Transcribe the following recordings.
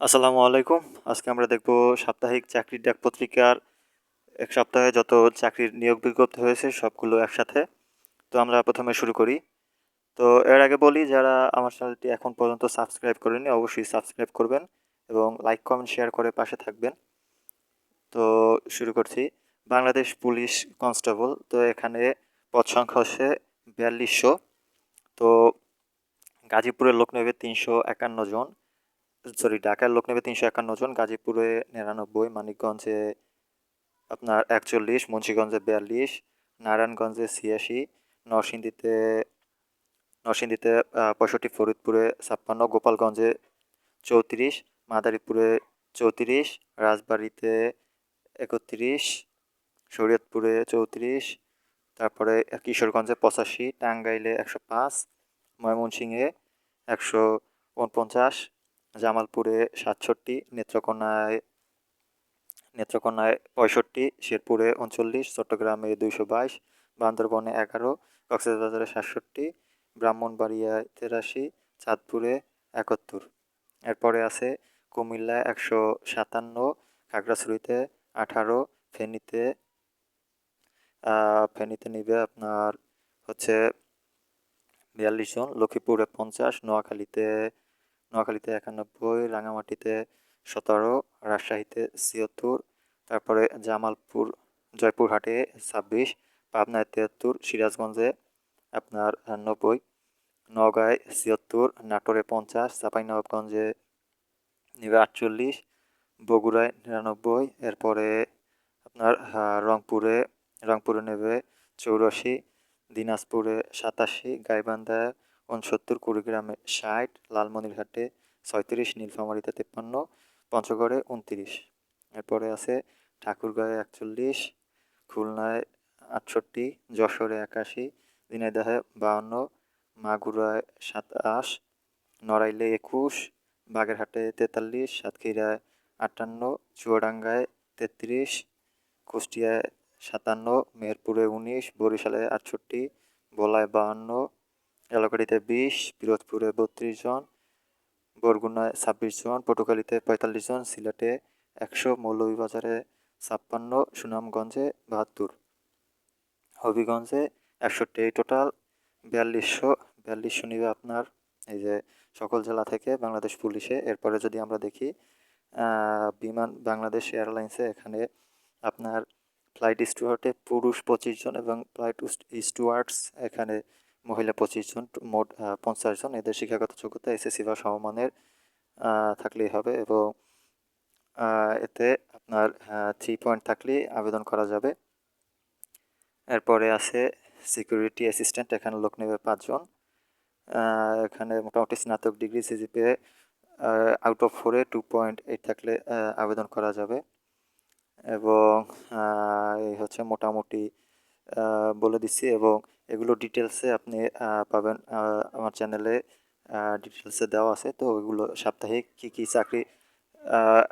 আসসালামু আলাইকুম। আজকে আমরা দেখব সাপ্তাহিক চাকরির ডাক পত্রিকার এক সপ্তাহে যত চাকরির নিয়োগ বিজ্ঞপ্তি হয়েছে সবগুলো একসাথে। তো আমরা প্রথমে শুরু করি। তো এর আগে বলি, যারা আমার চ্যানেলটি এখন পর্যন্ত সাবস্ক্রাইব করেনি অবশ্যই সাবস্ক্রাইব করবেন এবং লাইক, কমেন্ট, শেয়ার করে পাশে থাকবেন। তো শুরু করছি। বাংলাদেশ পুলিশ কনস্টেবল, তো এখানে পদ সংখ্যা হচ্ছে বিয়াল্লিশশো। তো গাজীপুরের লোক নেবে তিনশো একান্ন জন। সরি, ঢাকার লোক নেবে তিনশো একান্ন জন, গাজীপুরে নিরানব্বই, মানিকগঞ্জে আপনার একচল্লিশ, মুন্সীগঞ্জে বিয়াল্লিশ, নারায়ণগঞ্জে ছিয়াশি, নরসিংদীতে নরসিংদীতে পঁয়ষট্টি, ফরিদপুরে ছাপ্পান্ন, গোপালগঞ্জে চৌত্রিশ, মাদারীপুরে চৌত্রিশ, রাজবাড়িতে একত্রিশ, শরীয়তপুরে চৌত্রিশ, তারপরে কিশোরগঞ্জে পঁচাশি, টাঙ্গাইলে একশো পাঁচ, ময়মনসিংহে একশো উনপঞ্চাশ জামালপুরে সাতষট্টি, নেত্রকোনায় নেত্রকোনায় পঁয়ষট্টি, শেরপুরে উনচল্লিশ, চট্টগ্রামে দুইশো বাইশ, বান্দরবনে এগারো, কক্সবাজারে সাতষট্টি, ব্রাহ্মণবাড়িয়ায় তেরাশি, চাঁদপুরে একাত্তর। এরপরে আছে কুমিল্লায় একশো সাতান্ন, খাগড়াছড়িতে আঠারো, ফেনীতে ফেনীতে নিবে আপনার হচ্ছে বিয়াল্লিশ জন, লক্ষ্মীপুরে পঞ্চাশ, নোয়াখালীতে নোয়াখালীতে একানব্বই রাঙামাটিতে সতেরো, রাজশাহীতে ছিয়াত্তর, তারপরে জামালপুর, জয়পুরহাটে ছাব্বিশ, পাবনায় তিয়াত্তর সিরাজগঞ্জে আপনার নব্বই নগাঁয় ছিয়াত্তর, নাটোরে পঞ্চাশ, চাঁপাইনবাবগঞ্জে নেবে আটচল্লিশ, বগুড়ায় নিরানব্বই, এরপরে আপনার রংপুরে রংপুরে নেবে চৌরাশি, দিনাজপুরে সাতাশি গাইবান্ধায় উনসত্তর কুড়িগ্রামে ষাট, লালমনিরহাটে ছয়ত্রিশ, নীলফামারিতে তেপ্পান্ন, পঞ্চগড়ে উনত্রিশ এরপরে আছে ঠাকুরগাঁয়ে একচল্লিশ, খুলনায় আটষট্টি, যশোরে একাশি দিনাইদহে বাউন্ন, মাগুরায় সাতাশ, নড়াইলে একুশ, বাগেরহাটে তেতাল্লিশ, সাতক্ষীরায় আটান্ন, চুয়াডাঙ্গায় তেত্রিশ, কুষ্টিয়ায় সাতান্ন, মেহেরপুরে উনিশ, বরিশালে আটষট্টি ভোলায় বাহান্ন এলাকাটিতে বিশ, পিরোজপুরে বত্রিশ জন, বরগুনায় ছাব্বিশ জন, পটুয়াখালীতে পঁয়তাল্লিশ জন, সিলেটে একশো, মৌলভীবাজারে ছাপ্পান্ন, সুনামগঞ্জে বাহাত্তর। হবিগঞ্জে একষট্টি টোটাল বিয়াল্লিশশো বিয়াল্লিশশো নিবে আপনার এই যে সকল জেলা থেকে বাংলাদেশ পুলিশে। এরপরে যদি আমরা দেখি বিমান, বাংলাদেশ এয়ারলাইন্সে এখানে আপনার ফ্লাইট স্টুয়ার্টে পুরুষ পঁচিশ জন এবং ফ্লাইট স্টুয়ার্টস এখানে মহিলা পঁচিশ জন, মোট পঞ্চাশ জন। এদের শিক্ষাগত যোগ্যতা এসএসসি বা সমমানের থাকলেই হবে এবং এতে আপনার থ্রি পয়েন্ট থাকলেই আবেদন করা যাবে। এরপরে আছে সিকিউরিটি অ্যাসিস্ট্যান্ট এখানে লোক নেবে পাঁচজন। এখানে মোটামুটি স্নাতক ডিগ্রি সিজিপে আউট অফ ফোরে টু পয়েন্ট এইট থাকলে আবেদন করা যাবে। এবং এই হচ্ছে মোটামুটি বলে দিচ্ছি এবং এগুলো ডিটেলসে আপনি পাবেন আমার চ্যানেলে ডিটেলসে দেওয়া আছে। তো ওইগুলো সাপ্তাহিক কী কী চাকরি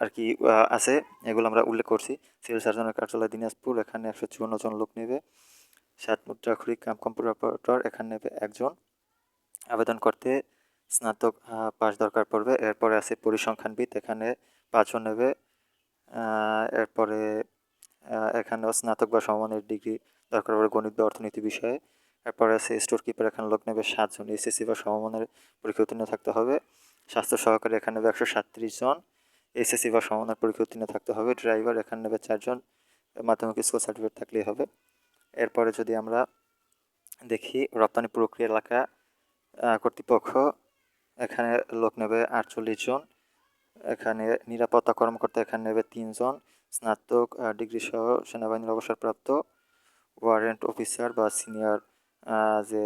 আর কি আছে, এগুলো আমরা উল্লেখ করছি। সিভিল সার্জনের কার্যালয় দিনাজপুর, এখানে একশো চুয়ান্ন জন লোক নেবে। সাত মুদ্রাক্ষরী কাম কম্পিউটার অপারেটর এখানে নেবে একজন। আবেদন করতে স্নাতক পাস দরকার পড়বে। এরপরে আছে পরিসংখ্যানবিদ, এখানে পাঁচজন নেবে। এরপরে এখানেও স্নাতক বা সমানের ডিগ্রি দরকার পড়ে গণিত বা অর্থনীতি বিষয়ে। এরপরে আছে স্টোর কিপার এখানে লোক নেবে সাতজন। এসএসসি বা সমমানের পরীক্ষা উত্তীর্ণ থাকতে হবে। স্বাস্থ্য সহকারী, এখানে নেবে একশো সাতত্রিশ জন। এসএসসি বা সমমানের পরীক্ষা উত্তীর্ণ থাকতে হবে। ড্রাইভার এখানে নেবে চারজন। মাধ্যমিক স্কুল সার্টিফিকেট থাকলেই হবে। এরপরে যদি আমরা দেখি রপ্তানি প্রক্রিয়া এলাকা কর্তৃপক্ষ, এখানে লোক নেবে আটচল্লিশ জন। এখানে নিরাপত্তা কর্মকর্তা, এখানে নেবে তিনজন। স্নাতক ডিগ্রি সহ সেনাবাহিনীর অবসরপ্রাপ্ত ওয়ারেন্ট অফিসার বা সিনিয়র যে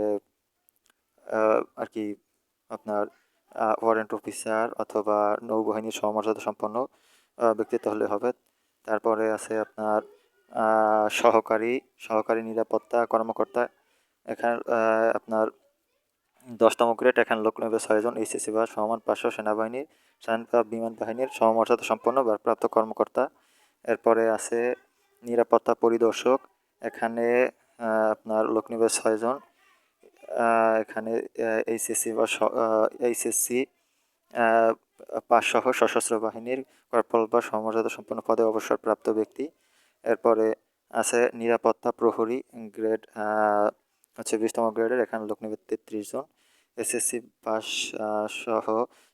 আর কি আপনার ওয়ারেন্ট অফিসার অথবা নৌবাহিনীর সমমর্যাদা সম্পন্ন ব্যক্তিত্ব হলে হবে। তারপরে আছে আপনার সহকারী সহকারী নিরাপত্তা কর্মকর্তা। এখানে আপনার দশতম গ্রেড, এখানে লোক নেবে ছয়জন, এইচএসসি বা সমান পাঁচশো সেনাবাহিনীর স্বাধীনতা বিমান বাহিনীর সমমর্যাদা সম্পন্ন ভারপ্রাপ্ত কর্মকর্তা। এরপরে আছে নিরাপত্তা পরিদর্শক, এখানে আপনার লোক ছয়জন এখানে এইচএসসি বা এইচএসসি পাঁচসহ সশস্ত্র বাহিনীর কর্পোরাল বা সমমর্যাদা সম্পন্ন পদে অবসরপ্রাপ্ত ব্যক্তি। এরপরে আছে নিরাপত্তা প্রহরী গ্রেড হচ্ছে বিশতম গ্রেডের, এখানে লোক নেবে তেত্রিশ জন। এসএসসি পাস সহ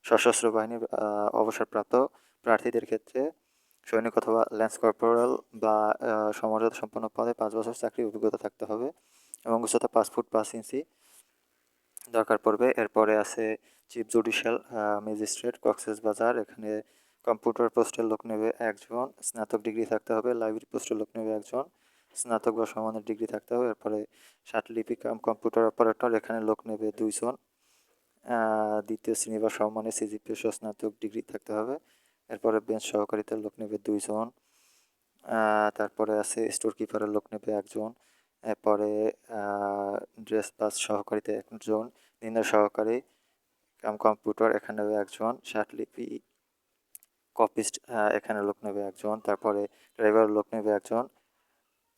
সশস্ত্র বাহিনীর অবসরপ্রাপ্ত প্রার্থীদের ক্ষেত্রে সৈনিক অথবা ল্যান্স কর্পোরাল বা আহ, সম্পন্ন পদে পাঁচ বছর চাকরির অভিজ্ঞতা থাকতে হবে এবং উচ্চতা পাঁচ ফুট পাঁচ ইঞ্চি দরকার পড়বে। এরপরে আছে চিফ জুডিশিয়াল ম্যাজিস্ট্রেট কক্সেস বাজার। এখানে কম্পিউটার পোস্টের লোক নেবে একজন স্নাতক ডিগ্রি থাকতে হবে লাইব্রেরি পোস্টের লোক নেবে একজন স্নাতক বা সমানের ডিগ্রি থাকতে হবে এরপরে ষাটলিপি কাম কম্পিউটার অপারেটর এখানে লোক নেবে দুইজন। দ্বিতীয় শ্রেণি বা সম্মানের সিজিপি সহ স্নাতক ডিগ্রি থাকতে হবে। এরপরে বেঞ্চ সহকারীতে লোক নেবে দুইজন তারপরে আছে স্টোর কিপারের লোক নেবে একজন এরপরে ড্রেস বাস সহকারীতে একজন দিনের সহকারী কাম কম্পিউটার এখানে নেবে একজন ষাটলিপি কপিস্ট এখানে লোক নেবে একজন তারপরে ড্রাইভার লোক নেবে একজন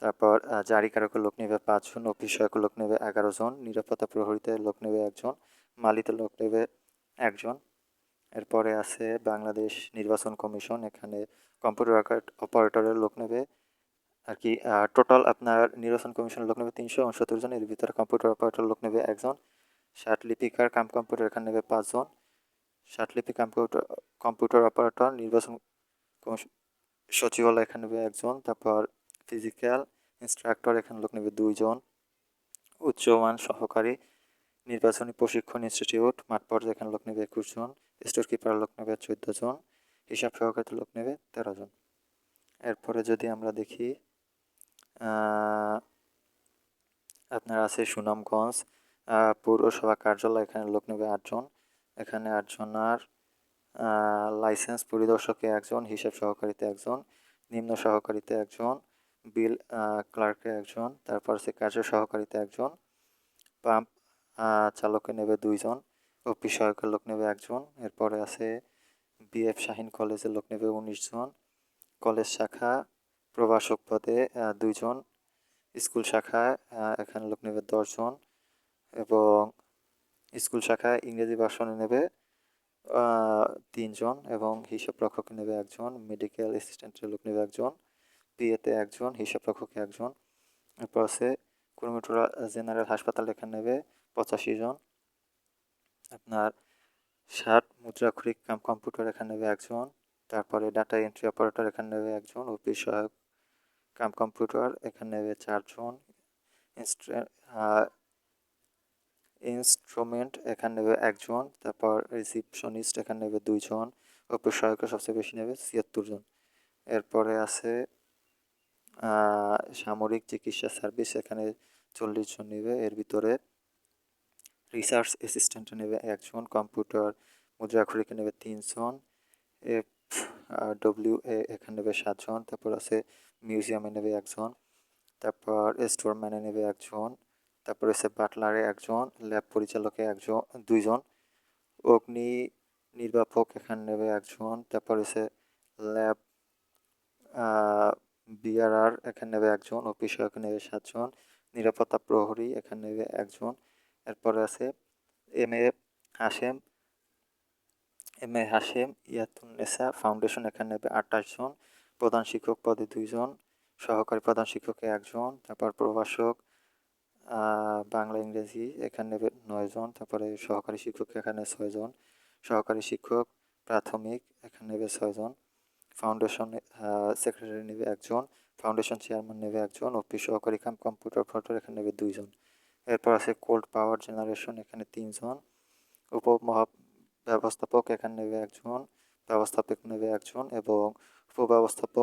তারপর আহ, জারিকারকের লোক নেবে পাঁচজন অফিস সহায়কের লোক নেবে এগারো জন নিরাপত্তা প্রহরীতে লোক নেবে একজন মালিতে লোক নেবে একজন এরপরে আছে বাংলাদেশ নির্বাচন কমিশন, এখানে কম্পিউটার অপারেটরের লোক নেবে। আর কি টোটাল আপনার নির্বাচন কমিশনের লোক নেবে তিনশো উনসত্তর জন, এর ভিতরে কম্পিউটার অপারেটর লোক নেবে একজন। ষাট লিপিকার কাম কম্পিউটার এখানে নেবে পাঁচজন ষাট লিপি কম্পিউটার কম্পিউটার অপারেটর, নির্বাচন কমিশন সচিবালয় এখানে নেবে একজন। তারপর ফিজিক্যাল ইনস্ট্রাক্টর এখানে লোক নেবে দুইজন উচ্চমান সহকারী নির্বাচনী প্রশিক্ষণ ইনস্টিটিউট, মাঠ পর্যায়ে লোক নেবে একুশ জন, স্টোর কিপার লোক নেবে চোদ্দ জন, হিসাব সহকারী লোক নেবে তেরো জন। এরপরে যদি আমরা দেখি আপনার আছে সুনামগঞ্জ পৌরসভা কার্যালয়, এখানে লোক নেবে আটজন এখানে আটজনার লাইসেন্স পরিদর্শকে একজন হিসাব সহকারীতে একজন নিম্ন সহকারীতে একজন বিল ক্লার্কে একজন তারপর আছে কার্য সহকারীতে একজন পাম্প চালকে নেবে দুইজন, অফিস সহায়কের লোক নেবে একজন, এরপরে আছে বিএফ শাহিন কলেজের লোক নেবে উনিশ জন, কলেজ শাখা প্রভাষক পদে দুইজন, স্কুল শাখায় এখানে লোক নেবে দশজন এবং স্কুল শাখায় ইংরেজি ভাষণে নেবে তিনজন এবং হিসাব রক্ষকে নেবে একজন, মেডিকেল অ্যাসিস্ট্যান্টের লোক নেবে একজন পিএতে একজন, হিসাব রক্ষকে একজন, এরপর আছে কুরুমিটুরা জেনারেল হাসপাতাল এখানে নেবে পঁচাশি জন। আপনার ষাট মুদ্রাক্ষরিক কাম কম্পিউটার এখানে নেবে একজন। তারপরে ডাটা এন্ট্রি অপারেটর এখানে নেবে একজন। অফিস সহায়ক কাম কম্পিউটার এখানে নেবে চারজন। ইনস্ট্রুমেন্ট এখানে নেবে একজন। তারপর রিসিপশনিস্ট এখানে নেবে দুইজন। অফিস সহায়ক সবচেয়ে বেশি নেবে ছিয়াত্তর জন। এরপরে আছে সামরিক চিকিৎসা সার্ভিস এখানে চল্লিশ জন নেবে। এর ভিতরে রিসার্চ অ্যাসিস্ট্যান্ট নেবে একজন কম্পিউটার মুদ্রাক্ষরিকে নেবে তিনজন, এফ আর ডব্লিউ এ এখানে নেবে সাতজন, তারপর আছে মিউজিয়ামে নেবে একজন, তারপর স্টোরম্যানে নেবে একজন, তারপর আছে বাটলারে একজন ল্যাব পরিচালকে একজন, দুইজন, অগ্নি নির্বাপক এখানে নেবে একজন, তারপর আছে ল্যাব বিআরআর এখানে নেবে একজন অফিস সহায়ক নেবে সাতজন, নিরাপত্তা প্রহরী এখানে নেবে একজন এরপরে আছে M A Hashem M A Hashem Yatunnesa foundation এখানে নেবে আঠাশ জন, প্রধান শিক্ষক পদে দুইজন সহকারী প্রধান শিক্ষকে একজন তারপর প্রভাষক বাংলা, ইংরেজি এখানে নেবে নয়জন তারপরে সহকারী শিক্ষক এখানে ছয়জন সহকারী শিক্ষক প্রাথমিক এখানে নেবে ছয়জন ফাউন্ডেশন সেক্রেটারি নেবে একজন ফাউন্ডেশন চেয়ারম্যান নেবে একজন অফিস সহকারী কাম কম্পিউটার অপারেটর এখানে নেবে দুইজন এরপর আছে কোল্ড পাওয়ার জেনারেশন এখানে তিনজন। উপ মহা ব্যবস্থাপক এখানে নেবে একজন, ব্যবস্থাপক নেবে একজন এবং উপব্যবস্থাপক